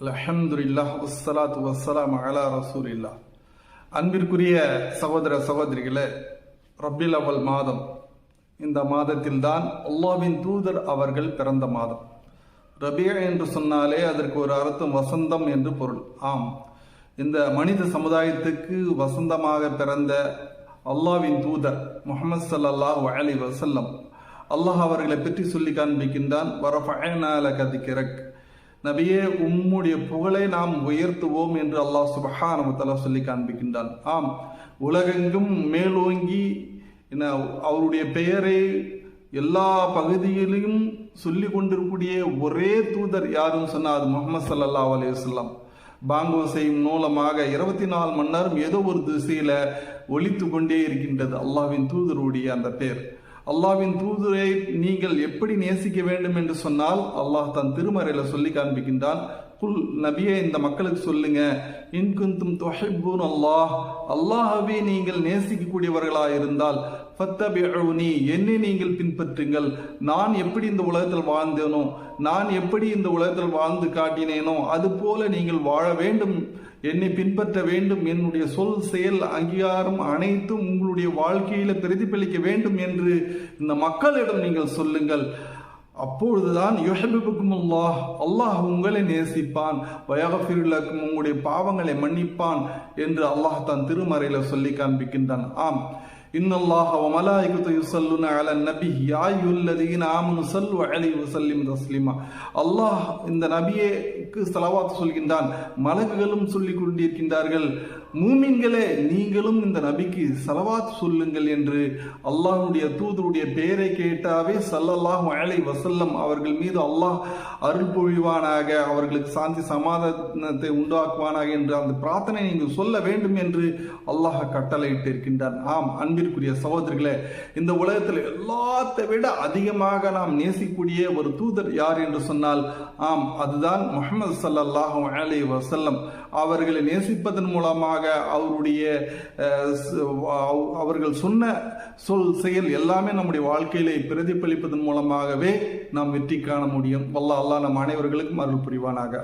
அலஹம்துல்லா வஸ்ஸலாத்து வசலாம் அலா ரசூலில்லா அன்பிற்குரிய சகோதர சகோதரிகளே ரப்பில் அவல் மாதம். இந்த மாதத்தில்தான் அல்லாவின் தூதர் அவர்கள் பிறந்த மாதம். ரபியா என்று சொன்னாலே அதற்கு ஒரு அர்த்தம் வசந்தம் என்று பொருள். ஆம். இந்த மனித சமுதாயத்துக்கு வசந்தமாக பிறந்த அல்லாவின் தூதர் முகமது ஸல்லல்லாஹு அலி வசல்லம் அல்லாஹ் அவர்களை பற்றி சொல்லி காண்பிக்கின்றான் வரஃபஅனால கதிக்கிறக் நபியே உம்முடைய புகழை நாம் உயர்த்துவோம் என்று அல்லாஹ் சுபஹானஹு சொல்லி காண்பிக்கின்றான். ஆம் உலகெங்கும் மேலோங்கி என்ன அவருடைய பெயரை எல்லா பகுதியிலையும் சொல்லி கொண்டிருக்கக்கூடிய ஒரே தூதர் யாரும் சொன்னால் அது முகமது சல்லா அலையுஸ்லாம் வஸல்லம். பாங்கோ செய்யும் மூலமாக இருபத்தி நாலு மணி நேரம் ஏதோ ஒரு திசையில ஒழித்து கொண்டே இருக்கின்றது அல்லாவின் தூதருடைய அந்த பேர் அல்லாவின் தூதரை நீங்கள் எப்படி நேசிக்க வேண்டும் என்று சொன்னால் அல்லாஹ் தன் திருமறையில சொல்லி காண்பிக்கின்றான் குல் நபியே இந்த மக்களுக்கு சொல்லுங்க. இன்குந்தும் தொஹிபூன் அல்லாஹ். அல்லாஹவே நீங்கள் நேசிக்கக்கூடியவர்களாக இருந்தால் ஃபத்தபிஉனி. என்னை நீங்கள் பின்பற்றுங்கள். நான் எப்படி இந்த உலகத்தில் வாழ்ந்தேனோ நான் எப்படி இந்த உலகத்தில் வாழ்ந்து காட்டினேனோ அதுபோல நீங்கள் வாழ வேண்டும். என்னை பின்பற்ற வேண்டும். என்னுடைய சொல் செயல் அங்கீகாரம் அனைத்தும் உங்களுடைய வாழ்க்கையில பிரதிபலிக்க வேண்டும் என்று இந்த மக்களிடம் நீங்கள் சொல்லுங்கள். அப்பொழுதுதான் யுஹபிபுக்கும் அல்லாஹ் அல்லாஹ் உங்களை நேசிப்பான். வயகஃபிருலக்கும் உங்களுடைய பாவங்களை மன்னிப்பான் என்று அல்லாஹ் தன் திருமறையில சொல்லி காண்பிக்கின்றான். ஆம். إن الله وملائكته يصلون على النبي يا யா الذين ஆமனு صلوا عليه வஸல்லிம் تسليما அல்லாஹ் இந்த நபியேக்கு ஸலவாத் சொல்கின்றான் மலக்குகளும் சொல்லிக் கொண்டிருக்கின்றார்கள். மூமின்களே நீங்களும் இந்த நபிக்கு சலவாத் சொல்லுங்கள் என்று அல்லாஹ்வுடைய தூதருடைய பெயரை கேட்டாவே சல்லல்லாஹு அலைஹி வஸல்லம் அவர்கள் மீது அல்லாஹ் அருள் பொழிவானாக அவர்களுக்கு சாந்தி சமாதானத்தை உண்டாக்குவானாக என்று அந்த பிரார்த்தனை நீங்கள் சொல்ல வேண்டும் என்று அல்லாஹ் கட்டளையிட்டு ஆம் ஆம் அன்பிற்குரிய சகோதரிகளே இந்த உலகத்தில் எல்லாத்தை விட அதிகமாக நாம் நேசிக்கூடிய ஒரு தூதர் யார் என்று சொன்னால் ஆம் அதுதான் முகமது சல்லல்லாஹு அலி வசல்லம் அவர்களை நேசிப்பதன் மூலமாக அவருடைய அவர்கள் சொன்ன சொல் செயல் எல்லாமே நம்முடைய வாழ்க்கையிலே பிரதிபலிப்பதன் மூலமாகவே நாம் வெற்றி காண முடியும். வல்ல அல்லா நம் அனைவர்களுக்கும் அருள் புரிவானாக.